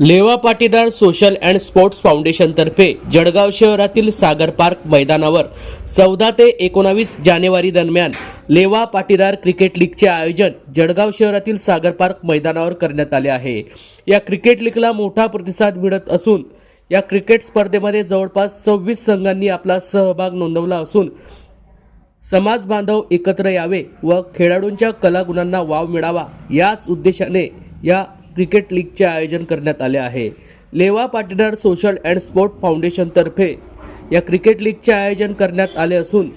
Leva Patidar social and sports फाउंडेशनतर्फे Jalgaon शहरातील Sagar park मैदानावर चौदा ते एकोणावीस जानेवारी दरम्यान लेवा पाटीदार क्रिकेट लीगचे आयोजन जळगाव शहरातील सागर पार्क मैदानावर करण्यात आले आहे. या क्रिकेट लीगला मोठा प्रतिसाद मिळत असून या क्रिकेट स्पर्धेमध्ये जवळपास सव्वीस संघांनी आपला सहभाग नोंदवला असून समाज बांधव एकत्र यावे व खेळाडूंच्या कलागुणांना वाव मिळावा याच उद्देशाने या क्रिकेट लीगचे आयोजन करण्यात आले आहे. Leva Patidar social and sport फाउंडेशनतर्फे या क्रिकेट लीगचे आयोजन करण्यात आले असून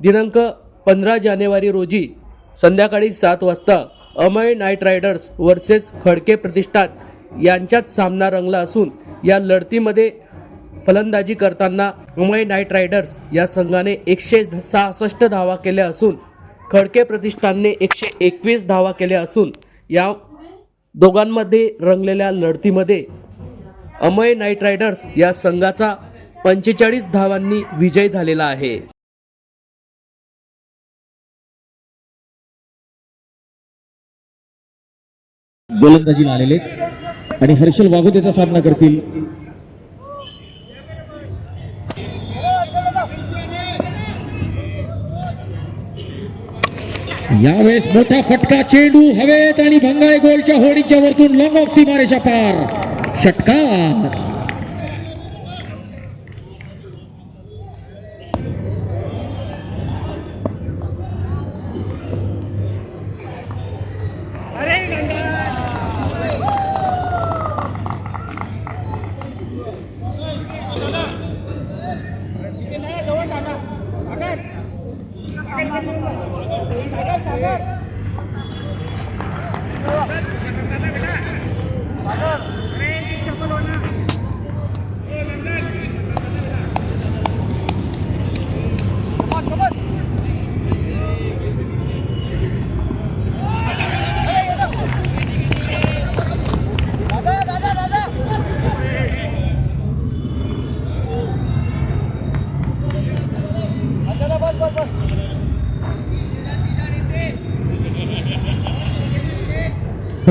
दिनांक पंधरा जानेवारी रोजी संध्याकाळी सात वाजता Amay Knight Riders versus Khadke Pratishthan यांच्यात सामना रंगला असून या लढतीमध्ये फलंदाजी करताना अमय नाईट रायडर्स या संघाने एकशे सहासष्ट धावा केल्या असून खडके प्रतिष्ठानने एकशे एकवीस धावा केल्या असून या दोघांमध्ये रंगलेल्या लढतीमध्ये अमय नाईट रायडर्स या संघाचा पंचेचाळीस धावांनी विजय झालेला आहे. गोलंदाजीला आलेले आणि हर्षल वाघोतेचा सामना करतील. यावेळेस मोठा फटका चेंडू हवेत आणि भंगाय गोलच्या होडीच्या वरतून लॉंग ऑफ सीमारेषा पार. षटकार.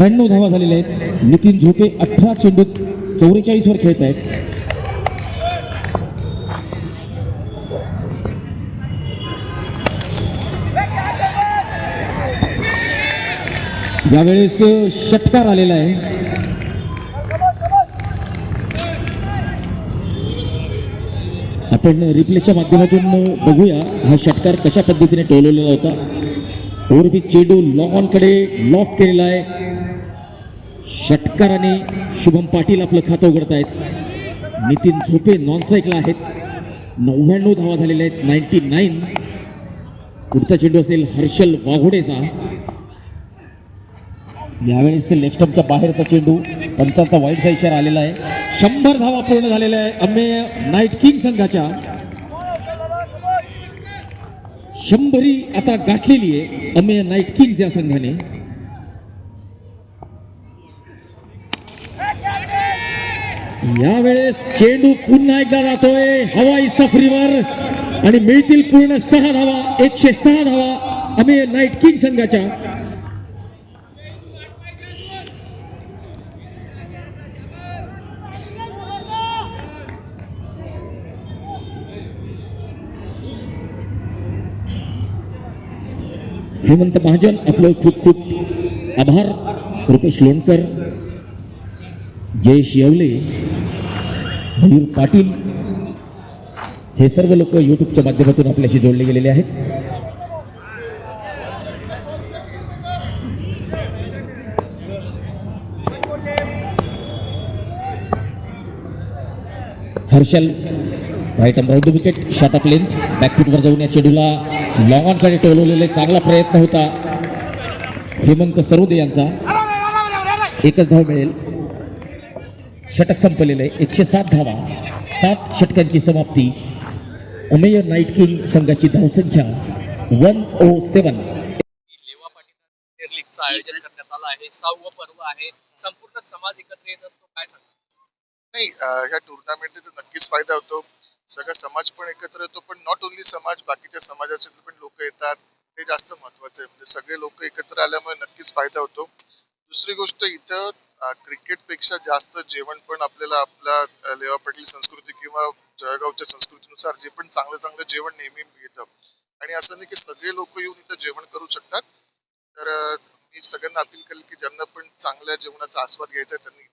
त्र्याण्णव धावा झालेल्या आहेत. नितीन झोपे अठरा चेंडूत चौवेचाळीस वर खेळत आहेत. यावेळेस षटकार आलेला आहे. आपण रिप्लेच्या माध्यमातून बघूया हा षटकार कशा पद्धतीने टोलवलेला होता. ओरबी चेंडू लॉनकडे लॉक केलेला आहे. षटकाराने शुभम पाटील आपलं खातं उघडतायत. नितीन झोपे नॉन स्ट्राईकला आहेत. नव्याण्णव धावा झालेल्या आहेत. नाईन्टी नाईन पुढचा चेंडू असेल हर्षल वाघोडेचा. यावेळेस ते लेफ्ट स्टंपच्या बाहेरचा चेंडू. पंचांचा वाईटचा इशारा आलेला आहे. शंभर धावा पूर्ण झालेल्या आहे. अमेय नाईट किंग संघाच्या. शंभरी आता गाठलेली आहे. अमेय नाईट किंग्स या संघाने. यावेळेस चेंडू पुन्हा एकदा जातोय. हवाई सफरीवर. आणि मिळतील पूर्ण सहा धावा एकशे सहा धावा. आम्ही नाईट किंग संघाच्या. हेमंत महाजन आपलं खूप खूप आभार. रुपेश लोणकर. जयेश येवले मयूर पाटील हे सर्व लोक युट्यूबच्या माध्यमातून आपल्याशी जोडले गेलेले आहेत. Harshal right and round wicket shot of length बॅकफुटवर जाऊन या चेडूला लॉंग ऑनकडे टोलवलेले चांगला प्रयत्न होता. हेमंत सरोदे यांचा. एकच धाव मिळेल. षटक संपलेलं आहे. एकशे सात धावा सात षटकांची समाप्ती. उमेय नाईट किंग संघाची धावसंख्या वन ओ सेवन. लेवा पाटील लीगचं आयोजन करण्यात आलं आहे सहावं पर्व आहे संपूर्ण समाज एकत्र येत असतो काय सांगतो नाही अं, ह्या टुर्नामेंटचा नक्कीच फायदा होतो. सगळा समाज पण एकत्र येतो पण नॉट ओन्ली समाज बाकीच्या समाजाचे पण लोक येतात. ते जास्त महत्वाचं आहे. म्हणजे सगळे लोक एकत्र आल्यामुळे नक्कीच फायदा होतो. दुसरी गोष्ट इथं क्रिकेटपेक्षा जास्त जेवण पण आपल्याला आपल्या अ, लेवा पाटील संस्कृती किंवा जळगावच्या संस्कृतीनुसार जे पण चांगलं चांगलं जेवण नेहमी मिळतं. आणि असं नाही की सगळे लोक येऊन इथं जेवण करू शकतात. तर मी सगळ्यांना अपील करेल की ज्यांना पण चांगल्या जेवणाचा आस्वाद घ्यायचा आहे त्यांनी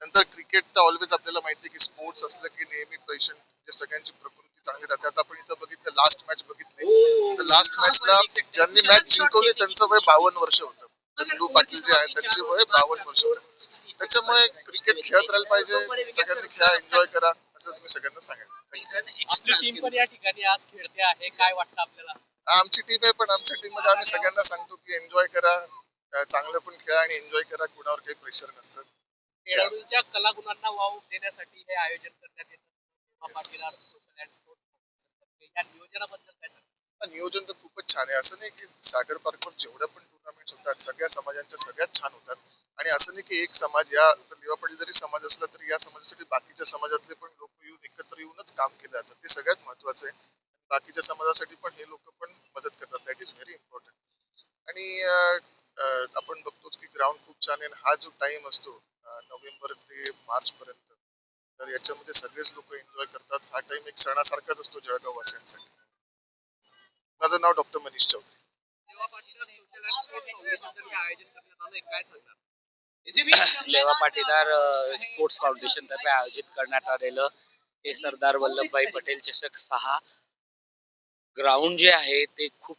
नंतर क्रिकेट तर ऑलवेज आपल्याला माहिती आहे की स्पोर्ट्स असलं की नेहमी पेशंट म्हणजे सगळ्यांची प्रकृती चांगली राहते. आता आपण इथं बघितलं लास्ट मॅच बघितली. तर लास्ट मॅचला ज्यांनी मॅच जिंकवली त्यांचं वय बावन्न वर्ष होतं. चंदू पाटील जे आहेत त्यांचे वय बावन्न वर्ष. त्याच्यामुळे क्रिकेट खेळत राहिलं पाहिजे. सगळ्यांनी खेळा एन्जॉय करा असंच मी सगळ्यांना सांगेन. आपली टीम पण या ठिकाणी आज खेळते आहे. काय वाटतं आपल्याला? आमची टीम आहे पण आमच्या टीममध्ये आम्ही सगळ्यांना सांगतो की एन्जॉय करा. चांगलं पण खेळा आणि एन्जॉय करा. कुणावर काही प्रेशर नसतं. खेळाडूंच्या कलागुणांना वाव देण्यासाठी हे आयोजन करण्यात येतं. या नियोजनाबद्दल काय नियोजन तर खूपच छान आहे. असं नाही की सागर पार्कवर जेवढ्या पण टुर्नामेंट होतात सगळ्या समाजांच्या सगळ्यात छान होतात. आणि असं नाही की एक समाज या लिवा लेवा जरी समाज असला तरी या समाजासाठी बाकीच्या समाजातले पण लोक येऊन एकत्र येऊनच काम केलं जातं. ते सगळ्यात महत्वाचं आहे. बाकीच्या समाजासाठी पण हे लोक पण मदत करतात. दॅट इज व्हेरी इम्पॉर्टंट आणि आपण बघतोच की ग्राउंड खूप छान आहे. आणि हा जो टाइम असतो नोव्हेंबर ते मार्च पर्यंत तर याच्यामध्ये सगळेच लोक एन्जॉय करतात. हा टाइम एक सणासारखाच असतो जळगाव वासियांसाठी. माझं नाव डॉक्टर मनीष चौधरी. लेवा पाटीदार स्पोर्ट्स फाउंडेशन तर्फे आयोजित करण्यात आलेलं हे सरदार वल्लभभाई पटेल चषक सहा. ग्राउंड जे आहे ते खूप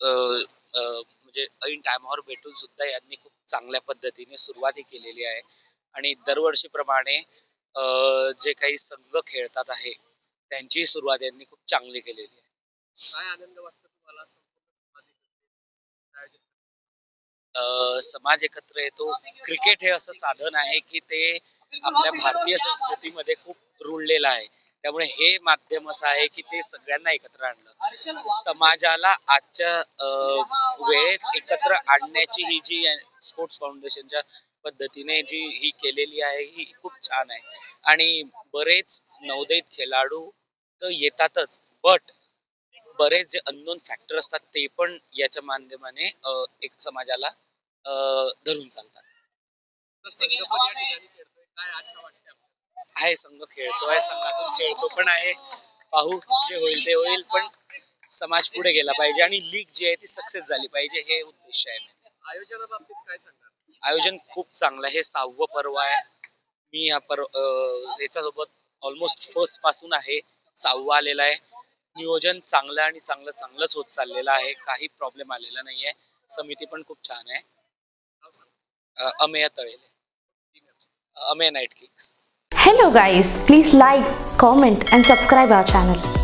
म्हणजे ऐन टायमावर भेटून सुद्धा यांनी खूप चांगल्या पद्धतीने सुरुवात ही केलेली आहे. आणि दरवर्षीप्रमाणे जे काही संघ खेळतात आहे त्यांची सुरुवात यांनी खूप चांगली केलेली आहे. काय आनंद वाटतो तुम्हाला? संपूर्ण समाज एकत्र येतो. क्रिकेट हे असं साधन आहे की ते आपल्या भारतीय संस्कृतीमध्ये खूप रुळलेलं आहे. त्यामुळे हे माध्यम असं आहे की ते सगळ्यांना एकत्र आणलं. समाजाला आजच्या वेळेत एकत्र आणण्याची ही जी स्पोर्ट्स फाउंडेशनच्या पद्धतीने जी ही केलेली आहे ही खूप छान आहे. आणि बरेच नवोदित खेळाडू तर येतातच. बट बरेच जे अननोन फॅक्टर असतात ते पण याच्या माध्यमाने एक समाजाला धरून चालतात. तर संघ आपल्याला? आहे संघातून खेळतो पण आहे. पाहू जे होईल ते होईल पण समाज पुढे गेला पाहिजे आणि लीग जी आहे ती सक्सेस झाली पाहिजे हे उद्देश आहे आयोजन खूप चांगलं आहे हे सहावं पर्व आहे. मी या पर्व अं, याच्यासोबत ऑलमोस्ट फर्स्टपासून आहे सहावं आलेलं आहे. नियोजन चांगलं आणि चांगलं चांगलंच होत चाललेलं आहे. काही प्रॉब्लेम आलेला नाहीये. समिती पण खूप छान आहे. Amey Talele. Amey Knight Kicks. Hello guys, please like, comment and subscribe our channel.